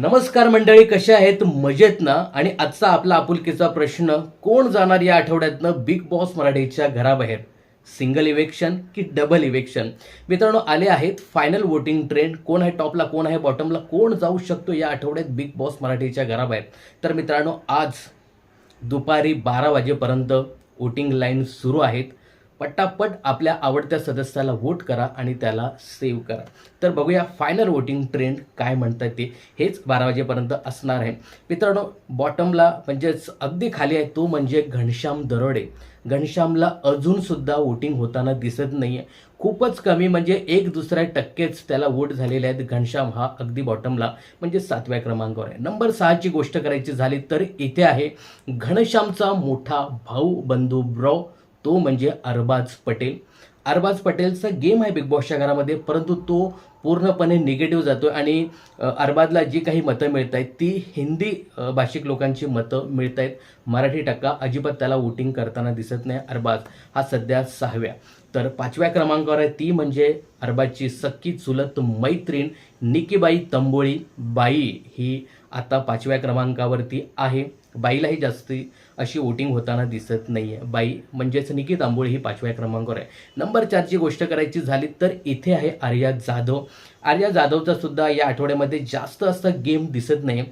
नमस्कार मंडळी कशा आहेत? मजेत ना आणि आजचा आपला आपुलकीचा प्रश्न कोण जाणार या आठवड्यातनं बिग बॉस मराठीच्या घराबाहेर? सिंगल इवेक्शन की डबल इवेक्शन मित्रांनो आले आहेत फायनल वोटिंग ट्रेंड कोण आहे टॉपला कोण आहे बॉटमला कोण जाऊ शकतो या आठवड्यात बिग बॉस मराठीच्या घराबाहेर? तर मित्रांनो आज दुपारी बारा वाजेपर्यंत वोटिंग लाईन सुरू आहेत. पटापट आपल्या आवडत्या सदस्याला वोट करा आणि त्याला सेव्ह करा. तर बघूया फायनल वोटिंग ट्रेंड काय म्हणतात ते. हेच बारा वाजेपर्यंत असणार आहे. मित्रांनो बॉटमला म्हणजेच अगदी खाली आहे तो म्हणजे घनश्याम दरोडे. घनश्यामला अजूनसुद्धा वोटिंग होताना दिसत नाही आहे खूपच कमी म्हणजे एक दुसऱ्या टक्केच त्याला वोट झालेले आहेत. घनश्याम हा अगदी बॉटमला म्हणजे सातव्या क्रमांकावर आहे. नंबर सहाची गोष्ट करायची झाली तर इथे आहे. घनश्यामचा मोठा भाऊ बंधू ब्रॉ तो म्हणजे अरबाज पटेल. अरबाज पटेलचा गेम आहे बिग बॉसच्या घरामध्ये परंतु तो पूर्णपणे निगेटिव्ह जातो आणि अरबाजला जी काही मतं मिळत आहेत ती हिंदी भाषिक लोकांची मतं मिळत आहेत. मराठी टक्का अजिबात त्याला वोटिंग करताना दिसत नाही अरबाज. हा सध्या सहाव्या. तर पाचव्या क्रमांकावर आहे ती म्हणजे अरबाजची सक्की चुलत मैत्रीण निकीबाई तंबोळी बाई. ही आता पाचव्या क्रमांकावरती आहे. बाईलाही जास्ती अशी वोटिंग होताना दिसत नाही आहे बाई म्हणजेच निकित तांबोळी ही पाचव्या क्रमांकावर आहे. नंबर चारची गोष्ट करायची झाली तर इथे आहे आर्या जाधव. आर्या जाधवचा सुद्धा या आठवड्यामध्ये जास्त असं गेम दिसत नाही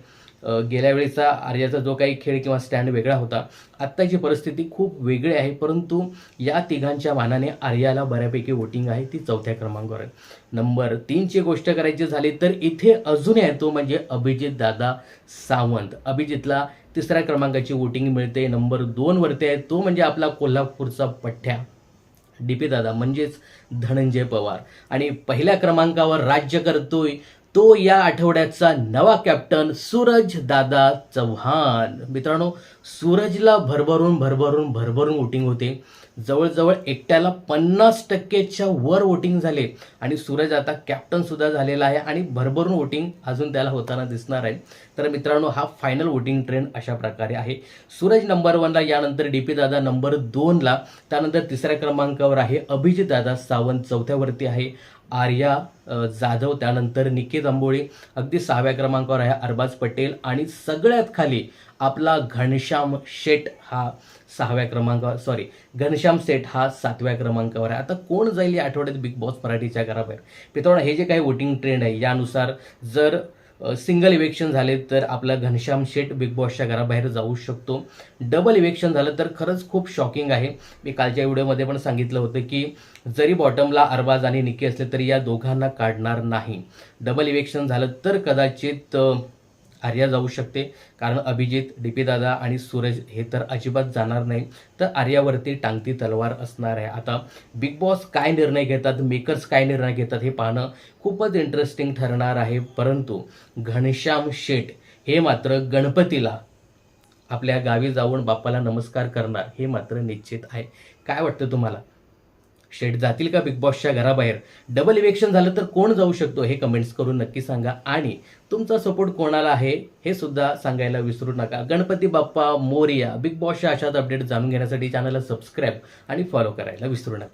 गेल्या वेळेचा आर्याचा जो काही खेळ किंवा स्टँड वेगळा होता आत्ताची परिस्थिती खूप वेगळी आहे परंतु या तिघांच्या मानाने आर्याला बऱ्यापैकी वोटिंग आहे ती चौथ्या क्रमांकावर आहे. नंबर तीनची गोष्ट करायची झाली तर इथे अजून आहे तो म्हणजे अभिजित दादा सावंत. अभिजितला तिसऱ्या क्रमांकाची वोटिंग मिळते. नंबर दोनवरती आहे तो म्हणजे आपला कोल्हापूरचा पठ्ठ्या. डी पी दादा म्हणजेच धनंजय पवार. आणि पहिल्या क्रमांकावर राज्य करतोय. तो या आठवड्याचा नवा कॅप्टन सूरज दादा चव्हाण. मित्रांनो सूरजला भरभरून भरभरून भरभरून वोटिंग होते. जवळजवळ एकट्याला पन्नास टक्केच्या वर वोटिंग झाले. आणि सूरज आता कॅप्टन सुद्धा झालेला आहे आणि भरभरून वोटिंग अजून त्याला होताना दिसणार आहे. तर मित्रांनो हा फायनल वोटिंग ट्रेंड अशा प्रकारे आहे. सूरज नंबर वनला यानंतर डी पी दादा नंबर दोनला त्यानंतर तिसऱ्या क्रमांकावर आहे अभिजित दादा सावंत चौथ्यावरती आहे. आर्या जाधव त्यानंतर निकेत आंबोळी अगदी सहाव्या क्रमांकावर आहे अरबाज पटेल आणि सगळ्यात खाली आपला घनश्याम शेट हा सहाव्या क्रमांकावर सॉरी घनश्याम सेठ हा सातव्या क्रमांकावर आहे. आता कोण जाईल या आठवड्यात बिग बॉस मराठीच्या घराबाहेर? मित्रांनो हे जे काही वोटिंग ट्रेंड आहे यानुसार जर सिंगल इलेक्शन झाले तर आपला घनश्याम शेठ बिग बॉसच्या घराबाहेर जाऊ शकतो. डबल इलेक्शन झालं तर खरंच खूप शॉकिंग आहे. मी कालच्या व्हिडिओमध्ये पण सांगितलं होतं की जरी बॉटमला अरबाज आणि निकी असले तरी या दोघांना काढणार नाही. डबल इलेक्शन झालं तर कदाचित आर्या जाऊ शकते. कारण अभिजित डी पी दादा आणि सूरज हे तर अजिबात जाणार नाही. तर आर्यावरती टांगती तलवार असणार आहे. आता बिग बॉस काय निर्णय घेतात? मेकर्स काय निर्णय घेतात? हे पाहणं खूपच इंटरेस्टिंग ठरणार आहे. परंतु घनश्याम शेठ हे मात्र गणपतीला आपल्या गावी जाऊन बाप्पाला नमस्कार करणार हे मात्र निश्चित आहे. काय वाटतं तुम्हाला? शेट जातील का बिग बॉसच्या घराबाहेर? डबल इलेक्शन झालं तर कोण जाऊ शकतो हे कमेंट्स करून नक्की सांगा. आणि तुमचा सपोर्ट कोणाला आहे हे सुद्धा सांगायला विसरू नका. गणपती बाप्पा मोरिया बिग बॉसच्या अशाच अपडेट जाणून घेण्यासाठी चॅनलला सबस्क्राईब आणि फॉलो करायला विसरू नका.